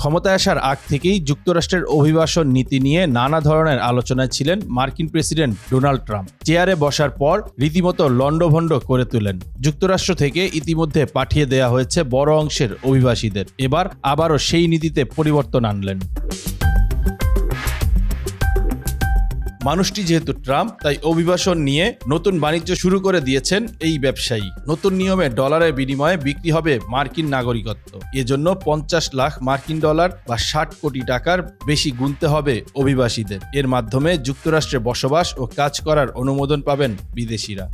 ক্ষমতায় আসার আগ থেকেই যুক্তরাষ্ট্রের অভিবাসন নীতি নিয়ে নানা ধরনের আলোচনায় ছিলেন মার্কিন প্রেসিডেন্ট ডোনাল্ড ট্রাম্প। চেয়ারে বসার পর রীতিমতো লণ্ডভণ্ড করে তুলেন। যুক্তরাষ্ট্র থেকে ইতিমধ্যে পাঠিয়ে দেয়া হয়েছে বড় অংশের অভিবাসীদের। এবার আবারও সেই নীতিতে পরিবর্তন আনলেন। মানুষটি যেহেতু ট্রাম্প, তাই অভিবাসন নিয়ে নতুন বাণিজ্য শুরু করে দিয়েছেন এই ব্যবসায়ী। নতুন নিয়মে ডলারের বিনিময়ে বিক্রি হবে মার্কিন নাগরিকত্ব। এজন্য পঞ্চাশ লাখ মার্কিন ডলার বা ষাট কোটি টাকার বেশি গুনতে হবে অভিবাসীদের। এর মাধ্যমে যুক্তরাষ্ট্রে বসবাস ও কাজ করার অনুমোদন পাবেন বিদেশিরা।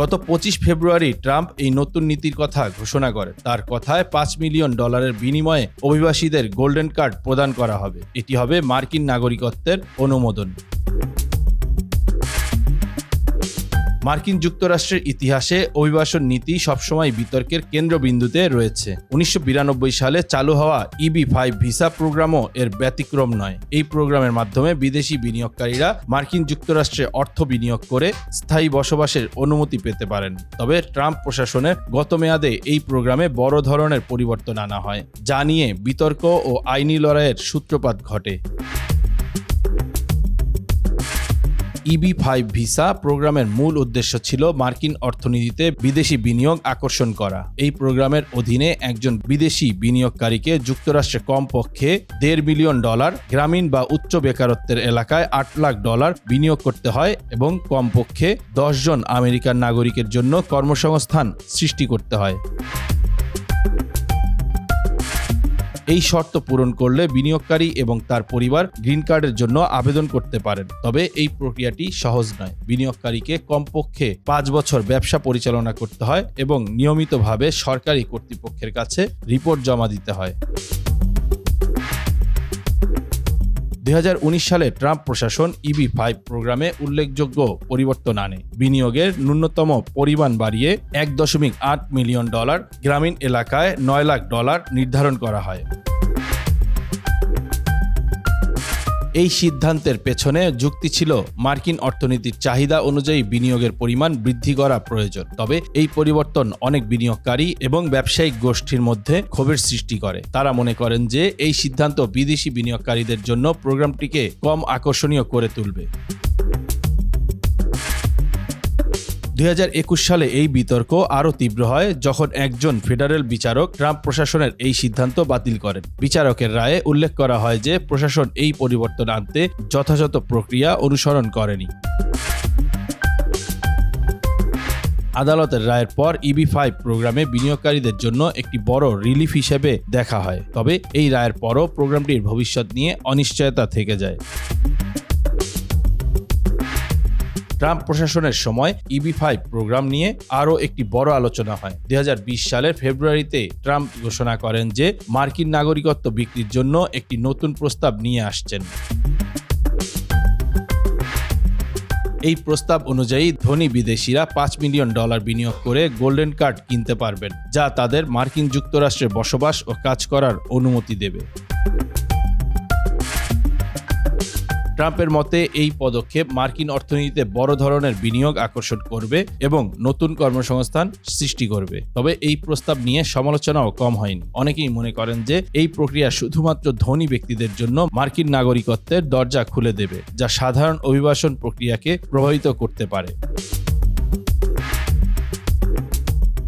গত পঁচিশ ফেব্রুয়ারি ট্রাম্প এই নতুন নীতির কথা ঘোষণা করে তার কথায় পাঁচ মিলিয়ন ডলারের বিনিময়ে অভিবাসীদের গোল্ডেন কার্ড প্রদান করা হবে। এটি হবে মার্কিন নাগরিকত্বের অনুমোদন। মার্কিন যুক্তরাষ্ট্রের ইতিহাসে অভিবাসন নীতি সবসময় বিতর্কের কেন্দ্রবিন্দুতে রয়েছে। উনিশশো বিরানব্বই সালে চালু হওয়া ইবি ফাইভ ভিসা প্রোগ্রামও এর ব্যতিক্রম নয়। এই প্রোগ্রামের মাধ্যমে বিদেশি বিনিয়োগকারীরা মার্কিন যুক্তরাষ্ট্রে অর্থ বিনিয়োগ করে স্থায়ী বসবাসের অনুমতি পেতে পারেন। তবে ট্রাম্প প্রশাসনের গত মেয়াদে এই প্রোগ্রামে বড় ধরনের পরিবর্তন আনা হয়, যা নিয়ে বিতর্ক ও আইনি লড়াইয়ের সূত্রপাত ঘটে। ইবি ফাইভ ভিসা প্রোগ্রামের মূল উদ্দেশ্য ছিল মার্কিন অর্থনীতিতে বিদেশি বিনিয়োগ আকর্ষণ করা। এই প্রোগ্রামের অধীনে একজন বিদেশি বিনিয়োগকারীকে যুক্তরাষ্ট্রে কমপক্ষে দেড় মিলিয়ন ডলার, গ্রামীণ বা উচ্চ বেকারত্বের এলাকায় আট লাখ ডলার বিনিয়োগ করতে হয় এবং কমপক্ষে দশ জন আমেরিকান নাগরিকের জন্য কর্মসংস্থান সৃষ্টি করতে হয়। এই শর্ত পূরণ করলে বিনিয়োগকারী এবং তার পরিবার গ্রিন কার্ডের জন্য আবেদন করতে পারেন। তবে এই প্রক্রিয়াটি সহজ নয়। বিনিয়োগকারীকে কমপক্ষে পাঁচ বছর ব্যবসা পরিচালনা করতে হয় এবং নিয়মিতভাবে সরকারি কর্তৃপক্ষের কাছে রিপোর্ট জমা দিতে হয়। দু হাজার উনিশ সালে ট্রাম্প প্রশাসন ইবি ফাইভ প্রোগ্রামে উল্লেখযোগ্য পরিবর্তন আনে। বিনিয়োগের ন্যূনতম পরিমাণ বাড়িয়ে এক দশমিক আট মিলিয়ন ডলার গ্রামীণ এলাকায় নয় লাখ ডলার নির্ধারণ করা হয়। এই সিদ্ধান্তের পেছনে যুক্তি ছিল মার্কিন অর্থনীতির চাহিদা অনুযায়ী বিনিয়োগের পরিমাণ বৃদ্ধি করা প্রয়োজন। তবে এই পরিবর্তন অনেক বিনিয়োগকারী এবং ব্যবসায়িক গোষ্ঠীর মধ্যে ক্ষোভের সৃষ্টি করে। তারা মনে করেন যে এই সিদ্ধান্ত বিদেশি বিনিয়োগকারীদের জন্য প্রোগ্রামটিকে কম আকর্ষণীয় করে তুলবে। দুই হাজার একুশ সালে এই বিতর্ক আরও তীব্র হয় যখন একজন ফেডারেল বিচারক ট্রাম্প প্রশাসনের এই সিদ্ধান্ত বাতিল করেন। বিচারকের রায়ে উল্লেখ করা হয় যে প্রশাসন এই পরিবর্তন আনতে যথাযথ প্রক্রিয়া অনুসরণ করেনি। আদালতের রায়ের পর ইবি ফাইভ প্রোগ্রামে বিনিয়োগকারীদের জন্য একটি বড় রিলিফ হিসেবে দেখা হয়। তবে এই রায়ের পরও প্রোগ্রামটির ভবিষ্যৎ নিয়ে অনিশ্চয়তা থেকে যায়। ট্রাম্প প্রশাসনের সময় ইবি ফাইভ প্রোগ্রাম নিয়ে আরও একটি বড় আলোচনা হয়। দু হাজার বিশ সালের ফেব্রুয়ারিতে ট্রাম্প ঘোষণা করেন যে মার্কিন নাগরিকত্ব বিক্রির জন্য একটি নতুন প্রস্তাব নিয়ে আসছেন। এই প্রস্তাব অনুযায়ী ধনী বিদেশিরা পাঁচ মিলিয়ন ডলার বিনিয়োগ করে গোল্ডেন কার্ড কিনতে পারবেন, যা তাদের মার্কিন যুক্তরাষ্ট্রে বসবাস ও কাজ করার অনুমতি দেবে। ট্রাম্পের মতে এই পদক্ষেপ মার্কিন অর্থনীতিতে বড় ধরনের বিনিয়োগ আকর্ষণ করবে এবং নতুন কর্মসংস্থান সৃষ্টি করবে। তবে এই প্রস্তাব নিয়ে সমালোচনাও কম হয়নি। অনেকেই মনে করেন যে এই প্রক্রিয়া শুধুমাত্র ধনী ব্যক্তিদের জন্য মার্কিন নাগরিকত্বের দরজা খুলে দেবে, যা সাধারণ অভিবাসন প্রক্রিয়াকে প্রভাবিত করতে পারে।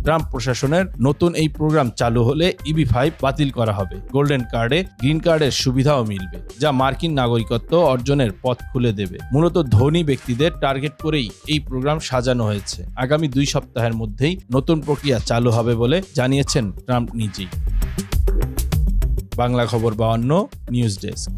ট্রাম্প প্রশাসনের নতুন এই প্রোগ্রাম চালু হলে ইবি ফাইভ বাতিল করা হবে। গোল্ডেন কার্ডে গ্রিন কার্ডের সুবিধাও মিলবে, যা মার্কিন নাগরিকত্ব অর্জনের পথ খুলে দেবে। মূলত ধনী ব্যক্তিদের টার্গেট করেই এই প্রোগ্রাম সাজানো হয়েছে। আগামী দুই সপ্তাহের মধ্যেই নতুন প্রক্রিয়া চালু হবে বলে জানিয়েছেন ট্রাম্প নিজেই। বাংলা খবর বাহান্ন নিউজ ডেস্ক।